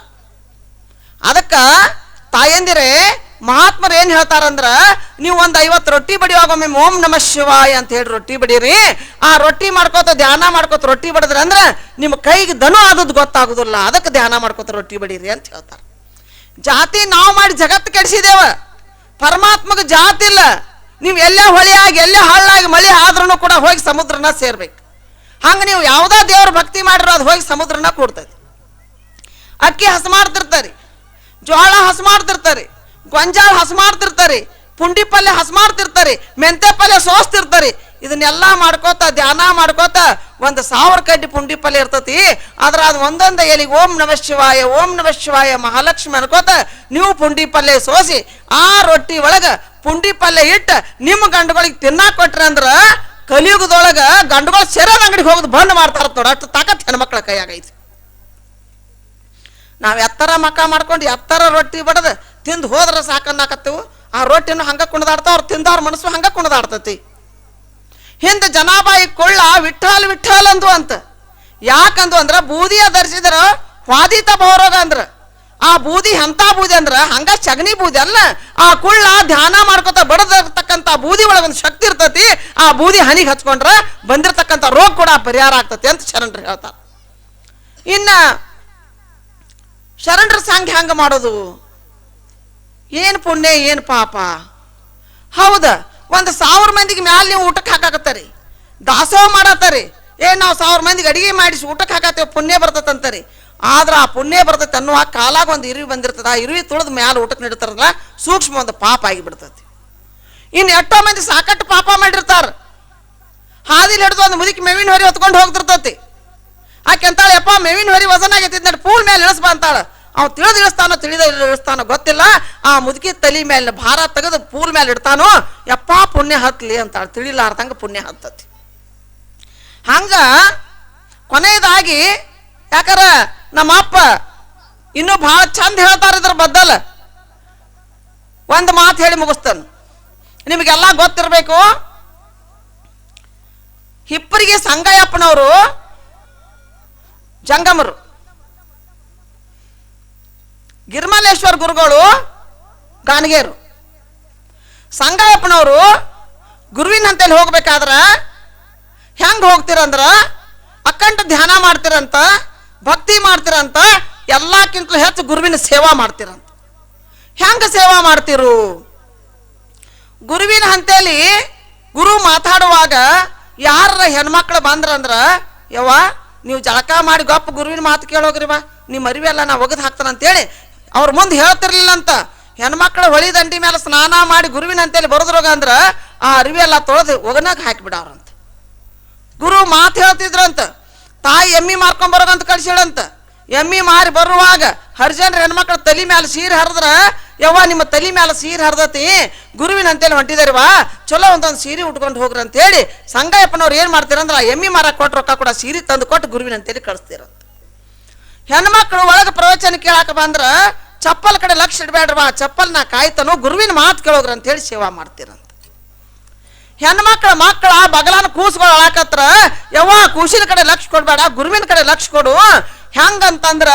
ಅದಕ್ಕೆ ತಾಯಂದಿರೇ, ಮಹಾತ್ಮರು ಏನು ಹೇಳ್ತಾರಂದ್ರೆ ನೀವು ಒಂದು ಐವತ್ತು ರೊಟ್ಟಿ ಬಡಿಯುವಾಗ ಒಮ್ಮೆ ಓಂ ನಮ ಶಿವಾಯ ಅಂತ ಹೇಳಿ ರೊಟ್ಟಿ ಬಡೀರಿ. ಆ ರೊಟ್ಟಿ ಮಾಡ್ಕೋತ ಧ್ಯಾನ ಮಾಡ್ಕೋತ ರೊಟ್ಟಿ ಬಡದ್ರ ಅಂದ್ರೆ, ನಿಮ್ಮ ಕೈಗೆ ದನು ಆದದ್ದು ಗೊತ್ತಾಗುದಿಲ್ಲ. ಅದಕ್ಕೆ ಧ್ಯಾನ ಮಾಡ್ಕೋತ ರೊಟ್ಟಿ ಬಡೀರಿ ಅಂತ ಹೇಳ್ತಾರೆ. ಜಾತಿ ನಾವು ಮಾಡಿ ಜಗತ್ತು ಕೆಡಿಸಿದೇವ. ಪರಮಾತ್ಮಗೆ ಜಾತಿ ಇಲ್ಲ. ನೀವು ಎಲ್ಲೇ ಹೊಳಿಯಾಗಿ, ಎಲ್ಲೇ ಹಾಳಾಗಿ ಮಳೆ ಆದ್ರೂ ಕೂಡ ಹೋಗಿ ಸಮುದ್ರನ ಸೇರ್ಬೇಕು. ಹಂಗೆ ನೀವು ಯಾವುದೋ ದೇವ್ರ ಭಕ್ತಿ ಮಾಡಿರೋ ಅದು ಹೋಗಿ ಸಮುದ್ರನ ಕೊಡ್ತೈತಿ ಅಕ್ಕಿ ಹಸು ಮಾಡ್ತಿರ್ತಾರೆ ಜೋಳ ಹಸು ಮಾಡ್ತಿರ್ತಾರೆ, ಗೊಂಜಾಳ ಹಸ ಮಾಡ್ತಿರ್ತಾರೆ, ಪುಂಡಿ ಪಲ್ಯ ಹಸ ಮಾಡ್ತಿರ್ತಾರೆ ಮೆಂತೆ ಪಲ್ಯ ಸೋಸ್ತಿರ್ತಾರೆ ಇದನ್ನೆಲ್ಲ ಮಾಡ್ಕೋತ, ಧ್ಯಾನ ಮಾಡ್ಕೋತ ಒಂದು ಸಾವಿರ ಕಡ್ಡಿ ಪುಂಡಿ ಪಲ್ಲೆ ಇರ್ತತಿ. ಆದ್ರೆ ಅದು ಒಂದೊಂದು ಎಲಿಗೆ ಓಂ ನಮ ಶಿವಾಯ, ಓಂ ನಮ ಶಿವಾಯ ಮಹಾಲಕ್ಷ್ಮಿ ಅನ್ಕೋತ ನೀವು ಪುಂಡಿ ಪಲ್ಯ ಸೋಸಿ ಆ ರೊಟ್ಟಿ ಒಳಗ ಪುಂಡಿ ಪಲ್ಯ ಇಟ್ಟು ನಿಮ್ಮ ಗಂಡುಗಳಿಗೆ ತಿನ್ನ ಕೊಟ್ರಿ ಅಂದ್ರ ಕಲಿಯುಗದೊಳಗ ಗಂಡುಗಳು ಸೆರದ ಅಂಗಡಿಗೆ ಹೋಗೋದು ಬಂದ್ ಮಾಡ್ತಾರ ನೋಡ. ಅಷ್ಟು ತಾಕತ್ ಹೆಣ್ಮಕ್ಳ ಕೈಯಾಗೈತಿ ನಾವು ಎತ್ತರ ಮಕ್ಕ ಮಾಡ್ಕೊಂಡು ಎತ್ತರ ರೊಟ್ಟಿ ಬಡದು ತಿಂದು ಹೋದ್ರ ಸಾಕನ್ನಾಕತ್ತೆವು. ಆ ರೊಟ್ಟಿನೂ ಹಂಗೆ ಕುಣಿದಾಡ್ತಾವ, ಅವ್ರು ತಿಂದವ್ರ ಮನಸ್ಸು ಹಂಗೆ ಕುಣದಾಡ್ತತಿ. ಹಿಂದೆ ಜನಾಬಾಯಿ ಕೊಳ್ಳ ವಿಠಲ್ ವಿಠಲ್ ಅಂದು ಅಂತ. ಯಾಕಂದು ಅಂದ್ರ ಬೂದಿ ಧರಿಸಿದ್ರ ವಾದಿತ ಬಹುರೋಗ ಅಂದ್ರ. ಆ ಬೂದಿ ಎಂತ ಬೂದಿ ಅಂದ್ರ ಹಂಗ ಚಗ್ನಿ ಬೂದಿ ಅಲ್ಲ. ಆ ಕುಳ್ಳ ಧ್ಯಾನ ಮಾಡ್ಕೊತ ಬಡದಿರ್ತಕ್ಕಂಥ ಬೂದಿ ಒಳಗೊಂದು ಶಕ್ತಿ ಇರ್ತತಿ, ಆ ಬೂದಿ ಹನಿಗೆ ಹಚ್ಕೊಂಡ್ರ ಬಂದಿರತಕ್ಕಂಥ ರೋಗ ಕೂಡ ಪರಿಹಾರ ಆಗ್ತತಿ ಅಂತ ಶರಣರು ಹೇಳ್ತಾರೆ. ಇನ್ನ ಶರಣರ ಸಾಂಗ್ ಹೆಂಗ ಮಾಡೋದು? ಏನು ಪುಣ್ಯ, ಏನು ಪಾಪ? ಹೌದ ಒಂದು ಸಾವಿರ ಮಂದಿಗೆ ಮ್ಯಾಲೆ ನೀವು ಊಟಕ್ಕೆ ಹಾಕಾಕತ್ತಾರೆ. ದಾಸೋಹ ಮಾಡತ್ತಾರೆ. ಏ, ನಾವು ಸಾವಿರ ಮಂದಿಗೆ ಅಡಿಗೆ ಮಾಡಿಸಿ ಊಟಕ್ಕೆ ಹಾಕತ್ತೇವೆ, ಪುಣ್ಯ ಬರ್ತದಂತಾರೆ ಆದ್ರೆ ಆ ಪುಣ್ಯ ಬರ್ತೈತೆ ಅನ್ನುವ ಕಾಲಾಗ ಒಂದು ಇರುವಿ ಬಂದಿರ್ತದೆ. ಆ ಇರುವಿ ತುಳಿದ ಮ್ಯಾಲೆ ಊಟಕ್ಕೆ ನೀಡ್ತಾರಲ್ಲ, ಸೂಕ್ಷ್ಮ ಒಂದು ಪಾಪ ಆಗಿಬಿಡ್ತೈತಿ. ಇನ್ನು ಎಷ್ಟೋ ಮಂದಿ ಸಾಕಟ್ಟು ಪಾಪ ಮಾಡಿರ್ತಾರ. ಹಾದಿಲಿ ಹಿಡಿದು ಒಂದು ಮುದುಕಿ ಮೇವಿನ ಹೊರಿ ಹೊತ್ಕೊಂಡು ಹೋಗ್ತಿರ್ತೈತಿ. ಆಕೆ ಅಂತಾಳೆ, ಯಪ್ಪ, ಮೇವಿನ ಹೊರಿ ವಜನ ಆಗೈತಿ ಪೂಲ್ ಮೇಲೆ ಇಳಿಸ್ಬಾ ಅಂತಾಳ. ಅವ್ ತಿಳಿದು ಇಳಿಸ್ತಾನೋ ಇಳಿಸ್ತಾನೋ ಗೊತ್ತಿಲ್ಲ. ಆ ಮುದುಕಿ ತಲಿ ಮೇಲೆ ಭಾರ ತೆಗೆದು ಪೂಲ್ ಮೇಲೆ ಇಡ್ತಾನೋ, ಯಪ್ಪ ಪುಣ್ಯ ಹತ್ಲಿ ಅಂತ ತಿಳಿಲಾರ್ದಂಗ ಪುಣ್ಯ ಹತ್ತತಿ. ಹಂಗ ಕೊನೆಯದಾಗಿ, ಯಾಕಾರ ನಮ್ಮ ಅಪ್ಪ ಇನ್ನೂ ಭಾಳ ಚಂದ ಹೇಳ್ತಾರ ಇದ್ರ ಬದ್ದಲ್ ಒಂದು ಮಾತು ಹೇಳಿ ಮುಗಿಸ್ತಾನೆ. ನಿಮಗೆಲ್ಲ ಗೊತ್ತಿರಬೇಕು, ಹಿಪ್ಪರಿಗೆ ಸಂಗಯ್ಯಪ್ಪನವರು ಜಂಗಮರು. ಗಿರ್ಮಲೇಶ್ವರ ಗುರುಗಳು ಗಾನಗೇರು. ಸಂಗಯ್ಯಪ್ಪನವರು ಗುರುವಿನ ಹೋಗ್ಬೇಕಾದ್ರೆ ಹೋಗ್ಬೇಕಾದ್ರ ಹೆಂಗೆ ಹೋಗ್ತೀರಂದ್ರೆ ಅಕ್ಕಂಟ ಧ್ಯಾನ ಮಾಡ್ತಿರಂತ, ಭಕ್ತಿ ಮಾಡ್ತಿರಂತ, ಎಲ್ಲಕ್ಕಿಂತಲೂ ಹೆಚ್ಚು ಗುರುವಿನ ಸೇವಾ ಮಾಡ್ತಿರಂತ. ಹೆಂಗೆ ಸೇವಾ ಮಾಡ್ತೀರು? ಗುರುವಿನ ಹಂತೇಲಿ ಗುರು ಮಾತಾಡುವಾಗ ಯಾರ ಹೆಣ್ಮಕ್ಳು ಬಂದ್ರಂದ್ರ, ಯವ್ವ, ನೀವು ಜಳಕ ಮಾಡಿ ಗಪ್ಪ ಗುರುವಿನ ಮಾತು ಕೇಳೋಗ್ರಿ ಬಾ ನಿಮ್ಮ ಅರಿವೆಲ್ಲ ನಾ ಒಗದು ಹಾಕ್ತಾನ ಅಂತೇಳಿ ಅವ್ರ ಮುಂದೆ ಹೇಳ್ತಿರ್ಲಿಲ್ಲ ಅಂತ ಹೆಣ್ಮಕ್ಳು ಹೊಳಿ ದಂಡಿ ಮೇಲೆ ಸ್ನಾನ ಮಾಡಿ ಗುರುವಿನ ಅಂತೇಳಿ ಬರೋದ್ರೋಗ ಅಂದ್ರ ಆ ಎಲ್ಲ ತೊಳೆದು ಒಗನಾಗ ಹಾಕಿಬಿಡವ್ರಂತ ಗುರು ಮಾತು ಹೇಳ್ತಿದ್ರಂತ. ತಾಯಿ ಎಮ್ಮಿ ಮಾರ್ಕೊಂಡ್ ಕಳಿಸಿಡಂತ ಎಮ್ಮಿ ಮಾರಿ ಬರುವಾಗ ಹರಿಜನ್ರ ಹೆಣ್ಮಕ್ಳ ತಲಿ ಮ್ಯಾಲ ಸೀರೆ ಹರಿದ್ರ, ಯವ್ವ ನಿಮ್ಮ ತಲಿ ಮ್ಯಾಲ ಸೀರೆ ಹರಿದತಿ, ಗುರುವಿನ ಅಂತೇಳಿ ಹೊಂಟಿದಾರಿವಾ ಚಲೋ ಒಂದೊಂದು ಸೀರೆ ಉಟ್ಕೊಂಡು ಹೋಗ್ರಿ ಅಂತ ಹೇಳಿ ಸಂಗಯ್ಯಪ್ಪನವ್ರು ಏನು ಮಾಡ್ತೀರಂದ್ರೆ, ಆ ಎಮ್ಮಿ ಮಾರಕ್ಕೆ ಕೊಟ್ಟು ರೊಕ್ಕ ಕೂಡ ಸೀರೆ ತಂದು ಕೊಟ್ಟು ಗುರುವಿನ ಅಂತೇಳಿ ಕಳಿಸ್ತೀರಂತ. ಹೆಣ್ಮಕ್ಳು ಒಳಗೆ ಪ್ರವಚನ ಕೇಳಾಕ ಬಂದ್ರ ಚಪ್ಪಲ್ ಕಡೆ ಲಕ್ಷ ಇಡಬೇಡ್ರವಾ ಚಪ್ಪಲ್ ನಾ ಕಾಯ್ತಾನೋ, ಗುರುವಿನ ಮಾತು ಕೇಳೋಗ್ರ ಅಂತ ಹೇಳಿ ಸೇವಾ ಮಾಡ್ತೀರಂತ. ಹೆಣ್ಮಕ್ಳ ಮಕ್ಕಳ ಬಗಲಾನ ಕೂಸ್ಗಳು ಅಳಾಕತ್ರ ಯವ್ವ ಕೂಸಿನ ಕಡೆ ಲಕ್ಷ ಕೊಡ್ಬೇಡ, ಗುರುವಿನ ಕಡೆ ಲಕ್ಷ ಕೊಡು, ಹೆಂಗಂತಂದ್ರ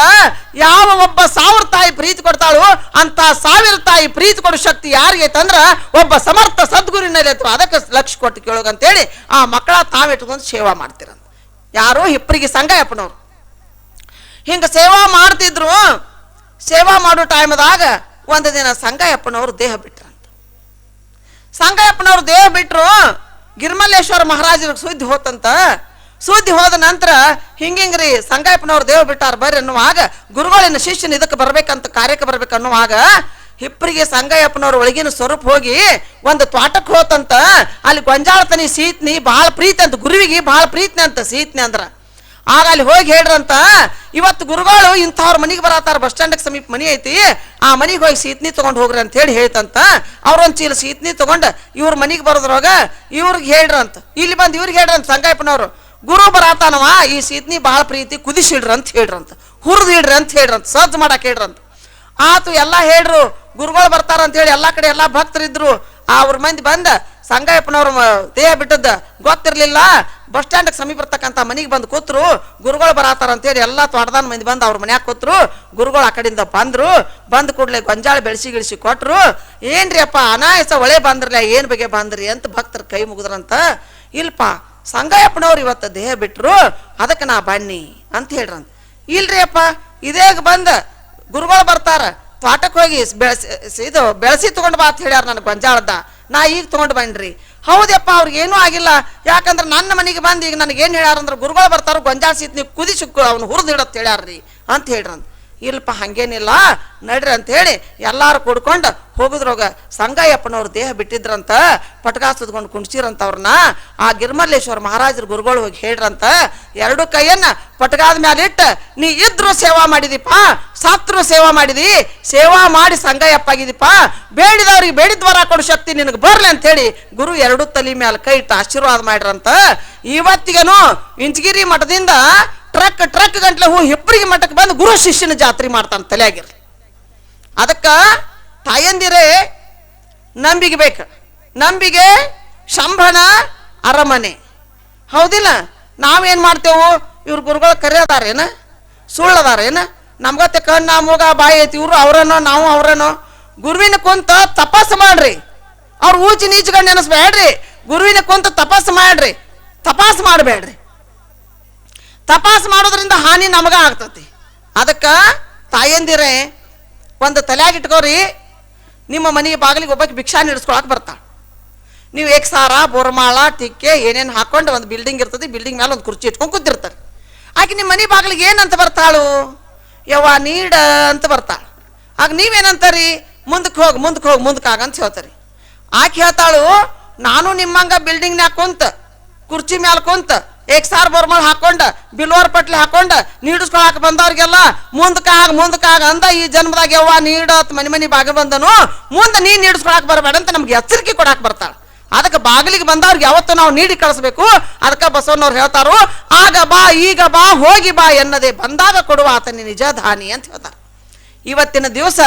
ಯಾವ ಒಬ್ಬ ಸಾವಿರ ತಾಯಿ ಪ್ರೀತಿ ಕೊಡ್ತಾಳು ಅಂತ ಸಾವಿರ ತಾಯಿ ಪ್ರೀತಿ ಕೊಡೋ ಶಕ್ತಿ ಯಾರಿಗೆ ಐತಂದ್ರ ಒಬ್ಬ ಸಮರ್ಥ ಸದ್ಗುರಿನಲ್ಲಿ ಐತವ ಅದಕ್ಕೆ ಲಕ್ಷ ಕೊಟ್ಟು ಕೇಳೋಗಂತೇಳಿ ಆ ಮಕ್ಕಳ ತಾವಿಟ್ಕೊಂಡು ಸೇವಾ ಮಾಡ್ತೀರಂತ. ಯಾರು ಹಿಪ್ಪರಿಗೆ ಸಂಗಯಪ್ಪನವ್ರು ಹಿಂಗ ಸೇವಾ ಮಾಡ್ತಿದ್ರು, ಸೇವಾ ಮಾಡೋ ಟೈಮ್ದಾಗ ಒಂದು ದಿನ ಸಂಗಯ್ಯಪ್ಪನವರು ದೇಹ ಬಿಟ್ರಂತ. ಸಂಗಯ್ಯಪ್ಪನವರು ದೇಹ ಬಿಟ್ರು ಗಿರ್ಮಲ್ಲೇಶ್ವರ ಮಹಾರಾಜರಿಗೆ ಸುದ್ದಿ ಹೋತಂತ. ಸುದ್ದಿ ಹೋದ ನಂತರ ಹಿಂಗಿಂಗ್ರಿ ಸಂಗಯ್ಯಪ್ಪನವ್ರು ದೇಹ ಬಿಟ್ಟಾರ ಬರ್ರಿ ಅನ್ನುವಾಗ ಗುರುಗಳಿನ ಶಿಷ್ಯನ ಇದಕ್ಕೆ ಬರ್ಬೇಕಂತ ಕಾರ್ಯಕ್ಕೆ ಬರ್ಬೇಕು ಅನ್ನುವಾಗ ಹಿಪ್ಪರಿಗೆ ಸಂಗಯ್ಯಪ್ಪನವ್ರ ಒಳಗಿನ ಸ್ವರೂಪ ಹೋಗಿ ಒಂದು ತ್ವಾಟಕ್ಕೆ ಹೋತಂತ. ಅಲ್ಲಿ ಗೊಂಜಾಳತನಿ ಸೀತ್ನಿ ಭಾಳ ಪ್ರೀತಿ ಅಂತ, ಗುರುವಿಗೆ ಭಾಳ ಪ್ರೀತಿ ಅಂತ ಸೀತ್ನಿ ಅಂದ್ರ. ಆಗ ಅಲ್ಲಿ ಹೋಗಿ ಹೇಳ್ರಂತ, ಇವತ್ತು ಗುರುಗಳು ಇಂಥವ್ರ ಮನೆಗೆ ಬರತ್ತಾರ, ಬಸ್ ಸ್ಟ್ಯಾಂಡ್ ಸಮೀಪ ಮನೆ ಐತಿ, ಆ ಮನೆಗೆ ಹೋಗಿ ಸೀತ್ನಿ ತಗೊಂಡು ಹೋಗ್ರಿ ಅಂತ ಹೇಳಿ ಹೇಳ್ತಂತ ಅವ್ರೊಂದ್ ಚೀಲ ಸೀತ್ನಿ ತಗೊಂಡು ಇವ್ರ ಮನೆಗೆ ಬರೋದ್ರಾಗ ಇವ್ರಿಗೆ ಹೇಳ್ರಂತ, ಇಲ್ಲಿ ಬಂದು ಇವ್ರಿಗೆ ಹೇಳ್ರಂತ ಸಂಗಯ್ಯಪ್ಪನವ್ರು ಗುರು ಬರತಾನವ, ಈ ಸೀತ್ನಿ ಭಾಳ ಪ್ರೀತಿ ಕುದಿಸಿಡ್ರಿ ಅಂತ ಹೇಳ್ರಂತ ಹುರಿದು ಇಡ್ರಿ ಅಂತ ಹೇಳ್ರಂತ, ಸಜ್ಜ ಮಾಡಕ್ ಹೇಳ್ರಂತ. ಆತು ಎಲ್ಲ ಹೇಳ್ರು, ಗುರುಗಳು ಬರ್ತಾರ ಅಂತ ಹೇಳಿ ಎಲ್ಲಾ ಕಡೆ ಎಲ್ಲಾ ಭಕ್ತರಿದ್ರು ಅವ್ರ ಮಂದಿ ಬಂದ ಸಂಗಯ್ಯಪ್ಪನವ್ರ ದೇಹ ಬಿಟ್ಟದ್ದು ಗೊತ್ತಿರಲಿಲ್ಲ. ಬಸ್ ಸ್ಟ್ಯಾಂಡ್ ಸಮೀಪ ಇರ್ತಕ್ಕಂಥ ಮನೆಗೆ ಬಂದು ಕೂತ್ರು, ಗುರುಗಳು ಬರಾತಾರ ಅಂತೇಳಿ ಎಲ್ಲ ತೋಟದಾನ ಮಂದಿ ಬಂದು ಅವ್ರ ಮನ್ಯಾಗ ಕೂತ್ರು, ಗುರುಗಳು ಆ ಕಡೆಯಿಂದ ಬಂದ್ರು, ಬಂದ ಕೂಡಲೇ ಗೊಂಜಾಳ ಬೆಳೆಸಿ ಗಿಳಿಸಿ ಕೊಟ್ರು. ಏನ್ರಿ ಅಪ್ಪ, ಅನಾಯಸ ಒಳೆ ಬಂದ್ರಲ್ಲ ಏನು ಬಗ್ಗೆ ಬಂದ್ರಿ ಅಂತ ಭಕ್ತರು ಕೈ ಮುಗಿದ್ರಂತ. ಇಲ್ಪ, ಸಂಗಯ್ಯಪ್ಪನವ್ರು ಇವತ್ತು ದೇಹ ಬಿಟ್ರು, ಅದಕ್ಕೆ ನಾ ಬನ್ನಿ ಅಂತ ಹೇಳ್ರಂತ. ಇಲ್ರಿ ಅಪ್ಪ, ಇದೇಗ ಬಂದ ಗುರುಗಳು ಬರ್ತಾರ ತೋಟಕ್ಕೆ ಹೋಗಿ ಬೆಳೆಸಿ, ಇದು, ಬೆಳೆಸಿ ತಗೊಂಡು ಬಾ ಅಂತ ಹೇಳ್ಯಾರ ನನಗೆ ಗೊಂಜಾಳದ. ನಾ ಈಗ ತೊಗೊಂಡು ಬನ್ರಿ ಹೌದಪ್ಪ ಅವ್ರಿಗೆ ಏನೂ ಆಗಿಲ್ಲ. ಯಾಕಂದ್ರೆ ನನ್ನ ಮನೆಗೆ ಬಂದು ಈಗ ನನಗೆ ಏನು ಹೇಳ್ಯಾರಂದ್ರೆ ಗುರುಗಳು ಬರ್ತಾರೋ, ಗೊಂಜಾಳ ನೀವು ಕುದಿಸಿ ಅವ್ನು ಹುರಿದು ಇಡತ್ ಹೇಳ್ಯಾರ್ರಿ ಅಂತ ಹೇಳ್ರಂತ. ಇಲ್ಪ ಹಂಗೇನಿಲ್ಲ, ನಡ್ರಿ ಅಂತ ಹೇಳಿ ಎಲ್ಲಾರು ಕುಡ್ಕೊಂಡು ಹೋಗುದ್ರೋಗ ಸಂಗಯ್ಯಪ್ಪನವ್ರ ದೇಹ ಬಿಟ್ಟಿದ್ರಂತ ಪಟ್ಕಾ ಕುಣ್ಸಿರಂತ ಅವ್ರನ್ನ, ಆ ಗಿರ್ಮಲ್ಲೇಶ್ವರ ಮಹಾರಾಜರ ಗುರುಗಳು ಹೋಗಿ ಹೇಳ್ರಂತ, ಎರಡು ಕೈಯನ್ನ ಪಟಕಾದ ಮ್ಯಾಲ ಇಟ್ಟು, ನೀ ಇದ್ರು ಸೇವಾ ಮಾಡಿದಿಪ್ಪ ಸಾತ್ರು ಸೇವಾ ಮಾಡಿದಿ, ಸೇವಾ ಮಾಡಿ ಸಂಗಯ್ಯಪ್ಪ ಆಗಿದಿಪ್ಪ ಬೇಡಿದವ್ರಿಗೆ ಬೇಡಿದ ವರ ಕೊಡೋ ಶಕ್ತಿ ನಿನಗೆ ಬರ್ಲಿ ಅಂತ ಹೇಳಿ ಗುರು ಎರಡು ತಲೆ ಮ್ಯಾಲ ಕೈ ಇಟ್ಟು ಆಶೀರ್ವಾದ ಮಾಡ್ರಂತ. ಇವತ್ತಿಗೇನು ಇಂಚಗಿರಿ ಮಠದಿಂದ ಟ್ರಕ್ ಟ್ರಕ್ ಗಂಟ್ಲೆ ಹೂ ಹೆಬ್ಬರಿಗೆ ಮಠಕ್ಕೆ ಬಂದು ಗುರು ಶಿಷ್ಯನ ಜಾತ್ರೆ ಮಾಡ್ತಾನೆ ತಲೆಯಾಗಿರ್ಲಿ. ಅದಕ್ಕ ತಾಯಂದಿರೇ, ನಂಬಿಗೆ ಬೇಕು. ನಂಬಿಗೆ ಶಂಭನ ಅರಮನೆ. ಹೌದಿಲ್ಲ? ನಾವೇನು ಮಾಡ್ತೇವು? ಇವ್ರ ಗುರುಗಳು ಕರೆಯದಾರೇನ? ಸುಳ್ಳದಾರೇನ? ನಮ್ಗತ್ತೆ ಕಣ್ಣ, ಮೂಗ, ಬಾಯಿ ಐತಿ, ಇವ್ರು ಅವ್ರನೋ, ನಾವು ಅವ್ರೇನೋ. ಗುರುವಿನ ಕುಂತ ತಪಾಸ ಮಾಡ್ರಿ. ಅವ್ರು ಊಚಿ ನೀಚ್ಕೊಂಡು ನೆನೆಸ್ಬೇಡ್ರಿ ಗುರುವಿನ ಕುಂತ ತಪಾಸ ಮಾಡ್ರಿ. ತಪಾಸು ಮಾಡಬೇಡ್ರಿ. ತಪಾಸ್ ಮಾಡೋದ್ರಿಂದ ಹಾನಿ ನಮಗ ಆಗ್ತತಿ. ಅದಕ್ಕೆ ತಾಯಂದಿರೇ, ಒಂದು ತಲೆಯಾಗಿ ಇಟ್ಕೋರಿ, ನಿಮ್ಮ ಮನೆಗೆ ಬಾಗಿಲಿಗೆ ಒಬ್ಬಕ್ಕೆ ಭಿಕ್ಷಾ ನೀಡಿಸ್ಕೊಳಕ್ ಬರ್ತಾಳೆ. ನೀವು ಏಕ್ ಸಾರ, ಬೋರ್ಮಾಳ ಟಿಕ್ಕೆ ಏನೇನು ಹಾಕೊಂಡು ಒಂದು ಬಿಲ್ಡಿಂಗ್ ಇರ್ತದೆ ಬಿಲ್ಡಿಂಗ್ ಮೇಲೆ ಒಂದು ಕುರ್ಚಿ ಇಟ್ಕೊಂಡು ಕೂತಿರ್ತಾರೆ. ಆಕೆ ನಿಮ್ಮ ಮನೆ ಬಾಗಿಲಿಗೆ ಏನಂತ ಬರ್ತಾಳು? ಯವ್ವ, ನೀಡ ಅಂತ ಬರ್ತಾಳೆ. ಆಗ ನೀವೇನಂತಾರಿ? ಮುಂದಕ್ಕೆ ಹೋಗಿ ಮುಂದಕ್ಕೆ ಹೋಗಿ ಮುಂದಕ್ಕೆ ಆಗ ಅಂತ ಹೇಳ್ತಾರಿ. ಆಕೆ ಹೇಳ್ತಾಳು, ನಾನು ನಿಮ್ಮಂಗ ಬಿಲ್ಡಿಂಗ್ನ್ಯಾಗ ಕುಂತ, ಕುರ್ಚಿ ಮ್ಯಾಲ ಕುಂತ ಏಕ್ ಸಾರ್ ಬರ್ಮಲ್ ಹಾಕೊಂಡ, ಬಿಲ್ವರ್ ಪಟ್ಲಿ ಹಾಕೊಂಡ, ನೀಡಿಸ್ಕೊಳಕ್ ಬಂದವ್ರಿಗೆಲ್ಲ ಮುಂದಕ್ಕಾಗ ಮುಂದಕ್ಕಾಗ ಅಂದ, ಈ ಜನ್ಮದಾಗ ಯವ್ವ ನೀಡತ್ ಮನೆ ಮನೆ ಬಾಗ ಬಂದನು, ಮುಂದೆ ನೀ ನೀಡಿಸ್ಕೊಳಕ್ ಬರಬೇಡ ಅಂತ ನಮ್ಗೆ ಎಚ್ಚರಿಕೆ ಕೊಡಾಕ್ ಬರ್ತಾಳ. ಅದಕ್ಕೆ ಬಾಗಿಲಿಗೆ ಬಂದವ್ರಿಗೆ ಯಾವತ್ತು ನಾವು ನೀಡಿ ಕಳಿಸ್ಬೇಕು. ಅದಕ್ಕೆ ಬಸವಣ್ಣವ್ರು ಹೇಳ್ತಾರು, ಆಗ ಬಾ, ಈಗ ಬಾ, ಹೋಗಿ ಬಾ ಎನ್ನದೆ ಬಂದಾಗ ಕೊಡುವ ಆತನ ನಿಜ ಧಾನಿ ಅಂತ ಹೇಳ್ತಾರೆ. ಇವತ್ತಿನ ದಿವಸ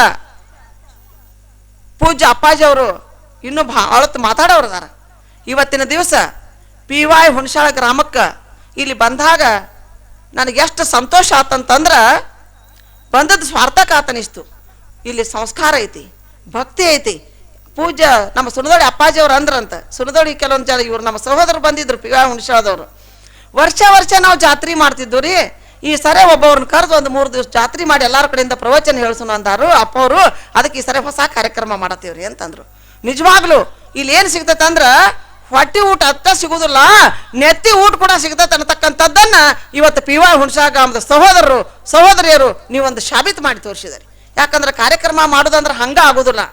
ಪೂಜ್ಯ ಅಪ್ಪಾಜಿ ಅವರು ಇನ್ನೂ ಭಾಳ ಮಾತಾಡೋರು ಇವತ್ತಿನ ದಿವಸ ಪಿ ವಾಯ್ ಹುಣಸಾಳ ಗ್ರಾಮಕ್ಕೆ ಇಲ್ಲಿ ಬಂದಾಗ ನನಗೆ ಎಷ್ಟು ಸಂತೋಷ ಆತಂತಂದ್ರೆ ಬಂದದ್ದು ಸ್ವಾರ್ಥಕ ಆತನಿಸ್ತು. ಇಲ್ಲಿ ಸಂಸ್ಕಾರ ಐತಿ, ಭಕ್ತಿ ಐತಿ. ಪೂಜ್ಯ ನಮ್ಮ ಸುಣದೋಡಿ ಅಪ್ಪಾಜಿ ಅವ್ರು ಅಂದ್ರಂತ ಸುಣದೋಡಿ ಕೆಲವೊಂದು ಜನ ಇವ್ರು ನಮ್ಮ ಸಹೋದರರು ಬಂದಿದ್ರು ಪಿ ವಾಯ್ ಹುಣಸಾಳದವರು. ವರ್ಷ ವರ್ಷ ನಾವು ಜಾತ್ರೆ ಮಾಡ್ತಿದ್ದು ರೀ. ಈ ಸರಿ ಒಬ್ಬವ್ರನ್ನ ಕರೆದು ಒಂದು ಮೂರು ದಿವಸ ಜಾತ್ರೆ ಮಾಡಿ ಎಲ್ಲರ ಕಡೆಯಿಂದ ಪ್ರವಚನ ಹೇಳ್ಸೋಣ ಅಂದಾರು. ಅಪ್ಪವರು ಅದಕ್ಕೆ ಈ ಸರಿ ಹೊಸ ಕಾರ್ಯಕ್ರಮ ಮಾಡತ್ತೀವ್ರಿ ಅಂತಂದ್ರು. ನಿಜವಾಗ್ಲೂ ಇಲ್ಲಿ ಏನು ಸಿಗ್ತೈತೆ ಹೊಟ್ಟಿ ಊಟ ಅತ್ತ ಸಿಗುದಿಲ್ಲ, ನೆತ್ತಿ ಊಟ ಕೂಡ ಸಿಗ್ತದೆ ಅನ್ನತಕ್ಕಂಥದ್ದನ್ನ ಇವತ್ತು ಪಿ ವಾಯ್ ಹುಣಸಾ ಗ್ರಾಮದ ಸಹೋದರರು, ಸಹೋದರಿಯರು ನೀವೊಂದು ಸಾಬೀತು ಮಾಡಿ ತೋರಿಸಿದಾರೆ ಯಾಕಂದ್ರೆ ಕಾರ್ಯಕ್ರಮ ಮಾಡೋದಂದ್ರೆ ಹಂಗ ಆಗೋದಿಲ್ಲ.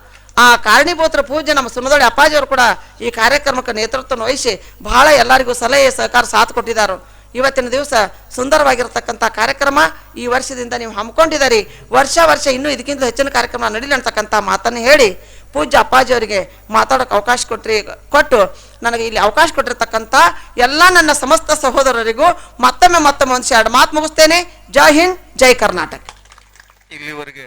ಆ ಕಾರಣೀಭೂತರ ಪೂಜೆ ನಮ್ಮ ಸುನದೊಳಿ ಅಪ್ಪಾಜಿಯವರು ಕೂಡ ಈ ಕಾರ್ಯಕ್ರಮಕ್ಕೆ ನೇತೃತ್ವ ವಹಿಸಿ ಬಹಳ ಎಲ್ಲರಿಗೂ ಸಲಹೆ, ಸಹಕಾರ ಸಾಥ್ ಕೊಟ್ಟಿದ್ದಾರೆ. ಇವತ್ತಿನ ದಿವಸ ಸುಂದರವಾಗಿರತಕ್ಕಂಥ ಕಾರ್ಯಕ್ರಮ ಈ ವರ್ಷದಿಂದ ನೀವು ಹಮ್ಮಿಕೊಂಡಿದ್ದೀರಿ. ವರ್ಷ ವರ್ಷ ಇನ್ನೂ ಇದಕ್ಕಿಂತ ಹೆಚ್ಚಿನ ಕಾರ್ಯಕ್ರಮ ನಡೀಲಿ ಅಂತಕ್ಕಂಥ ಮಾತನ್ನು ಹೇಳಿ ಪೂಜ್ಯ ಅಪ್ಪಾಜಿಯವರಿಗೆ ಮಾತಾಡೋಕೆ ಅವಕಾಶ ಕೊಟ್ರಿ, ಕೊಟ್ಟು ನನಗೆ ಇಲ್ಲಿ ಅವಕಾಶ ಕೊಟ್ಟಿರ್ತಕ್ಕಂಥ ಎಲ್ಲ ನನ್ನ ಸಮಸ್ತ ಸಹೋದರರಿಗೂ ಮತ್ತೊಮ್ಮೆ ಮತ್ತೊಮ್ಮೆ ಒಂದು ಎರಡು ಮಾತು ಮುಗಿಸ್ತೇನೆ. ಜೈ ಹಿಂದ್, ಜೈ ಕರ್ನಾಟಕ. ಇಲ್ಲಿವರೆಗೆ